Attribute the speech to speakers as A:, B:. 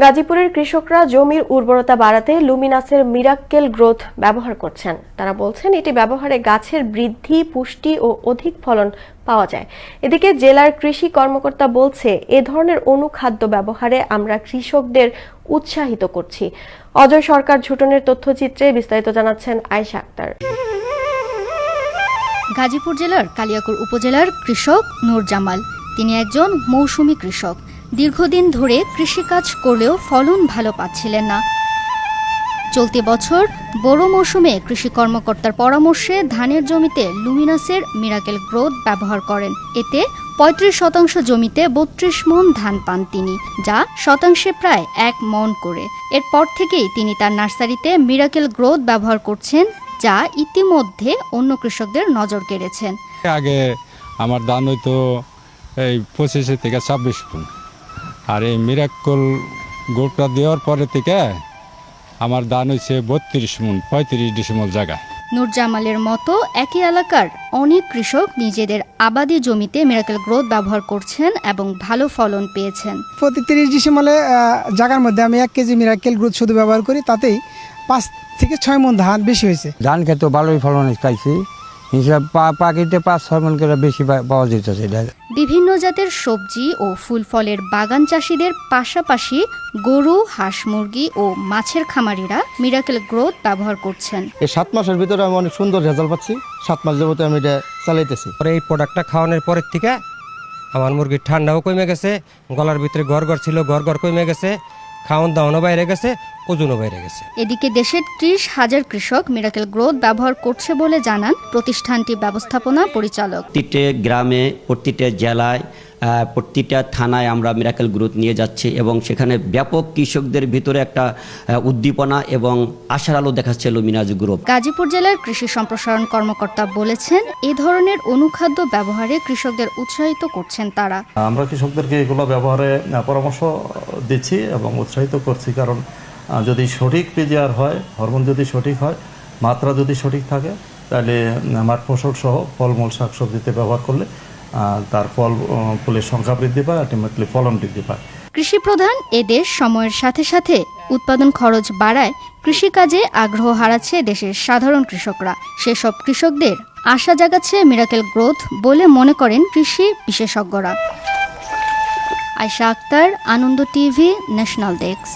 A: গাজীপুরের কৃষকরা জমির উর্বরতা বাড়াতে লুমিনাসের মিরাক্কেল গ্রোথ ব্যবহার করছেন। তারা বলছেন, এটি ব্যবহারে গাছের বৃদ্ধি, পুষ্টি ও অধিক ফলন পাওয়া যায়। এদিকে জেলার কৃষি কর্মকর্তা বলছে, এ ধরনের অনুখাদ্য ব্যবহারে আমরা কৃষকদের উৎসাহিত করছি। অজয় সরকার ঝুটনের তথ্যচিত্রে বিস্তারিত জানাচ্ছেন আয়শা আক্তার।
B: গাজীপুর জেলার কালিয়াকৈর উপজেলার কৃষক নূর জামাল। তিনি একজন মৌসুমী কৃষক। দীর্ঘদিন ধরে কৃষিকাজ করলেও ফলন ভালো পাচ্ছিলেন না। চলতি বছর বড় মৌসুমে কৃষি কর্মকর্তার পরামর্শে ধানের জমিতে লুমিনাসের মিরাকেল গ্রোথ ব্যবহার করেন। এতে পঁয়ত্রিশ শতাংশ জমিতে বত্রিশ মন ধান পান তিনি, যা শতাংশে প্রায় এক মন করে। এরপর থেকেই তিনি তার নার্সারিতে মিরাকেল গ্রোথ ব্যবহার করছেন, যা ইতিমধ্যে অন্য কৃষকদের নজর কেড়েছেন।
C: আগে আমার ধান হইতো এই পঁচিশে থেকে ছাব্বিশ আর এই মিরাক্কল গোটটা দেওয়ার পরে থেকে আমার ধান হয়েছে বত্রিশ মন পঁয়ত্রিশ ডিসেম্বর জায়গা
B: নূরজামালের মতো একই এলাকার অনেক কৃষক নিজেদের আবাদি জমিতে মিরাকেল গ্রোথ ব্যবহার করছেন এবং ভালো ফলন পেয়েছেন।
D: প্রতি তিরিশ ডিসেম্বরে জায়গার মধ্যে আমি এক কেজি মিরাকেল গ্রোথ শুধু ব্যবহার করি তাতেই পাঁচ থেকে ছয় মন ধান বেশি হয়েছে।
E: ধান খেতে ভালোই ফলন পাইছি। হিসাব পাখিতে পাঁচ ছয় মন করে বেশি পাওয়া যেতেছে
B: বিভিন্ন জাতের সবজি ও ফুল ফলের বাগান চাষিদের পাশাপাশি গরু হাঁস মুরগি ও মাছের খামারিরা মিরাকেল গ্রোথ ব্যবহার করছেন।
F: এই সাত মাসের ভিতরে আমি অনেক সুন্দর রেজাল্ট পাচ্ছি। সাত মাস যাবতে আমি এটা চালাইতেছি।
G: পরে এই প্রোডাক্টটা খাওয়ানোর পরের থেকে আমার মুরগির ঠান্ডাও কমে গেছে গলার ভিতরে গড় গড় ছিল গড় গড় কমে গেছে খাওয়ান দাওয়ানো বাইরে গেছে ওজনও বাইরে গেছে।
B: এদিকে দেশের ত্রিশ হাজার কৃষক মিরাকেল গ্রোথ ব্যবহার করছে বলে জানান প্রতিষ্ঠানটি ব্যবস্থাপনা পরিচালক।
H: প্রতিটা গ্রামে প্রতিটা জেলায় প্রতিটা থানায় আমরা মিরাকেল গ্রোথ নিয়ে যাচ্ছি এবং সেখানে ব্যাপক কৃষকদের ভিতরে একটা উদ্দীপনা এবং আশার আলো দেখাচ্ছে লুমিনাজ গ্রুপ
B: গাজীপুর জেলার কৃষি সম্প্রসারণ কর্মকর্তা বলেছেন এ ধরনের অনুখাদ্য ব্যবহারে কৃষকদের উৎসাহিত করছেন তারা।
I: আমরা কৃষকদেরকে এগুলো ব্যবহারে পরামর্শ দিচ্ছি এবং উৎসাহিত করছি কারণ যদি সঠিক পিজিআর হয়, হরমোন যদি সঠিক হয়, মাত্রা যদি সঠিক থাকে, তাহলে মাঠ ফসল সহ ফলমূল, শাকসবজিতে ব্যবহার করলে তার ফল ফুলের সংখ্যা বৃদ্ধি পায় আলটিমেটলি ফলন বৃদ্ধি পায়।
B: কৃষি প্রধান এ দেশ সময়ের সাথে সাথে উৎপাদন খরচ বাড়ায়, কৃষিকাজে আগ্রহ হারাচ্ছে দেশের সাধারণ কৃষকরা। সেসব কৃষকদের আশা জাগাচ্ছে মিরাকেল গ্রোথ বলে মনে করেন কৃষি বিশেষজ্ঞরা। Ayesha Akhtar, Ananda TV, national desk.